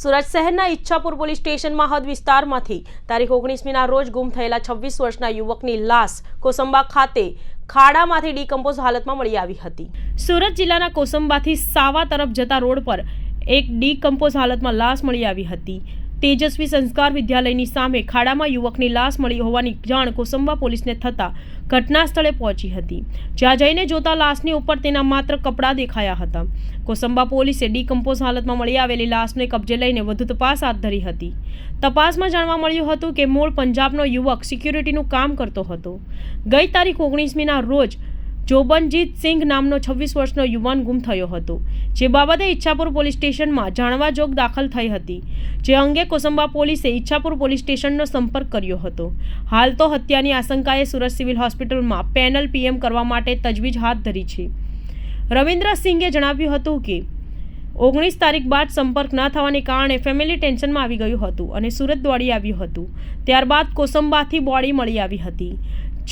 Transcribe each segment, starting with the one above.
સુરત શહેરના ઈચ્છાપુર પોલીસ સ્ટેશનમાં હદ વિસ્તારમાંથી તારીખ ઓગણીસમીના રોજ ગુમ થયેલા છવ્વીસ વર્ષના યુવકની લાશ કોસંબા ખાતે ખાડામાંથી ડીકમ્પોઝ હાલતમાં મળી આવી હતી. સુરત જિલ્લાના કોસંબાથી સાવા તરફ જતા રોડ પર એક ડીકમ્પોઝ હાલતમાં લાશ મળી આવી હતી. તેજસ્વી સંસ્કાર વિદ્યાલયની સામે ખાડામાં યુવકની લાશ મળી હોવાની જાણ કોસંબા પોલીસને થતાં ઘટના સ્થળે પહોંચી હતી. જ્યાં જઈને જોતા લાશની ઉપર તેના માત્ર કપડાં દેખાયા હતા. કોસંબા પોલીસે ડીકમ્પોઝ હાલતમાં મળી આવેલી લાશને કબજે લઈને વધુ તપાસ હાથ ધરી હતી. તપાસમાં જાણવા મળ્યું હતું કે મૂળ પંજાબનો યુવક સિક્યુરિટીનું કામ કરતો હતો. ગઈ તારીખ ઓગણીસમીના રોજ જોબનજીત સિંઘ નામનો છવ્વીસ વર્ષનો યુવાન ગુમ થયો હતો, જે બાબતે ઈચ્છાપુર પોલીસ સ્ટેશનમાં જાણવા જોગ દાખલ થઈ હતી. જે અંગે કોસંબા પોલીસે ઈચ્છાપુર પોલીસ સ્ટેશનનો સંપર્ક કર્યો હતો. હાલ તો હત્યાની આશંકાએ સુરત સિવિલ હોસ્પિટલમાં પેનલ પીએમ કરવા માટે તજવીજ હાથ ધરી છે. રવિન્દ્ર સિંઘે જણાવ્યું હતું કે ઓગણીસ તારીખ બાદ સંપર્ક ન થવાને કારણે ફેમિલી ટેન્શનમાં આવી ગયું હતું અને સુરત દોડી આવ્યું હતું. ત્યારબાદ કોસંબાથી બોડી મળી આવી હતી.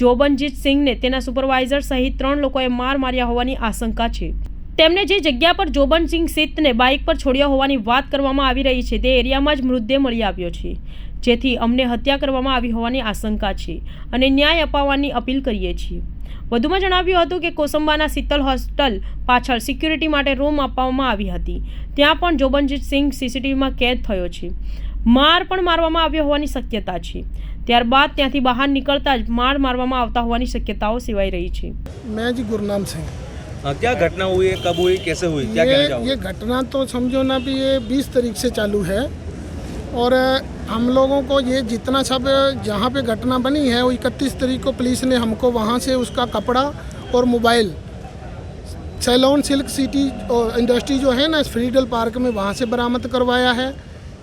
જોબનજીત સિંઘને તેના સુપરવાઇઝર સહિત ત્રણ લોકોએ માર માર્યા હોવાની આશંકા છે. તેમને જે જગ્યા પર જોબનસિંહ સિત્તને બાઇક પર છોડ્યા હોવાની વાત કરવામાં આવી રહી છે, તે એરિયામાં જ મૃતદેહ મળી આવ્યો છે. જેથી અમને હત્યા કરવામાં આવી હોવાની આશંકા છે અને ન્યાય અપાવવાની અપીલ કરીએ છીએ વધુમાં જણાવ્યું હતું કે કોસંબાના શીતલ હોસ્ટેલ પાછળ સિક્યુરિટી માટે રૂમ આપવામાં આવી હતી ત્યાં પણ જોબનજીત સિંઘ સીસીટીવીમાં કેદ થયો છે માર પણ મારવામાં આવ્યો હોવાની શક્યતા છે ત્યારબાદ ત્યાંથી બહાર નીકળતા જ માર મારવામાં આવતા હોવાની શક્યતાઓ સેવાઈ રહી છે मैं जी गुरनाम सिंह हाँ, क्या घटना हुई है कब हुई कैसे हुई क्या कहना ये चाहोगे ये घटना तो समझो ना भी ये बीस तारीख से चालू है और हम लोगों को ये जितना सब जहाँ पे घटना बनी है वो इकतीस तारीख को पुलिस ने हमको वहाँ से उसका कपड़ा और mobile salon silk city industry जो है ना फ्रीडल पार्क में वहाँ से बरामद करवाया है।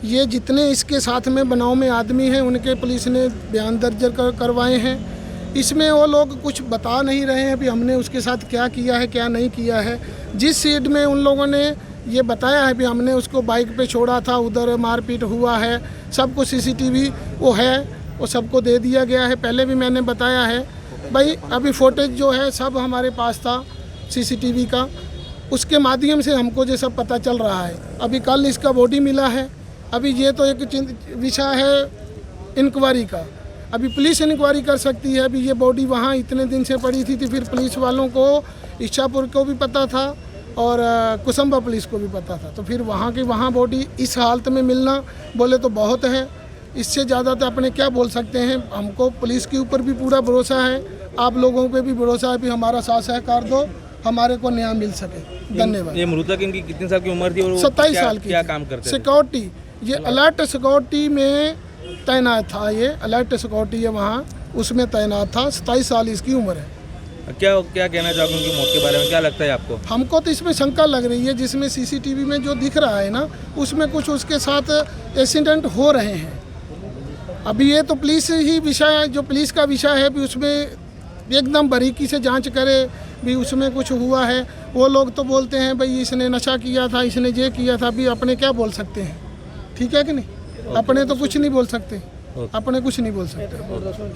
ये जितने इसके साथ में बनाव में आदमी हैं उनके पुलिस ने बयान दर्ज कर, करवाए हैं। इसमें वो लोग कुछ बता नहीं रहे हैं भी हमने उसके साथ क्या किया है क्या नहीं किया है। जिस सीट में उन लोगों ने ये बताया है भी हमने उसको बाइक पे छोड़ा था उधर मारपीट हुआ है सब कुछ सीसीटीवी वो है वो सबको दे दिया गया है। पहले भी मैंने बताया है। भाई अभी फोटेज जो है सब हमारे पास था सीसीटीवी का। उसके माध्यम से हमको ये सब पता चल रहा है। अभी कल इसका बॉडी मिला है। अभी ये तो एक विषय है इंक्वायरी का। अभी पुलिस इंक्वायरी कर सकती है। अभी ये बॉडी वहाँ इतने दिन से पड़ी थी, थी फिर पुलिस वालों को इच्छापुर को भी पता था। और कुसुम्बा पुलिस को भी पता था। तो फिर वहाँ की वहाँ बॉडी इस हालत में मिलना बोले तो बहुत है। इससे ज़्यादा तो अपने क्या बोल सकते हैं? हमको पुलिस के ऊपर भी पूरा भरोसा है। आप लोगों पे भी भरोसा है भी हमारा साथ सहकार दो हमारे को न्याय मिल सके। धन्यवाद। ये मृतक इनकी कितनी साल की उम्र थी और सत्ताईस साल की क्या काम करते सिक्योरिटी ये अलर्ट सिक्योरिटी में तैनात था ये अलर्ट सिक्योरिटी है वहाँ उसमें तैनात था। सत्ताईस साल इसकी उम्र है। क्या क्या कहना चाहोगे उनकी मौत के बारे में? क्या लगता है आपको? हमको तो इसमें शंका लग रही है जिसमें सीसीटीवी में जो दिख रहा है ना उसमें कुछ उसके साथ एक्सीडेंट हो रहे हैं। अभी ये तो पुलिस ही विषय है जो पुलिस का विषय है भी उसमें एकदम बारीकी से जाँच करे भी उसमें कुछ हुआ है। वो लोग तो बोलते हैं भाई इसने नशा किया था इसने ये किया था अभी अपने क्या बोल सकते हैं? ठीक है कि नहीं? अपने तो कुछ नहीं बोल सकते। अपने कुछ नहीं बोल सकते।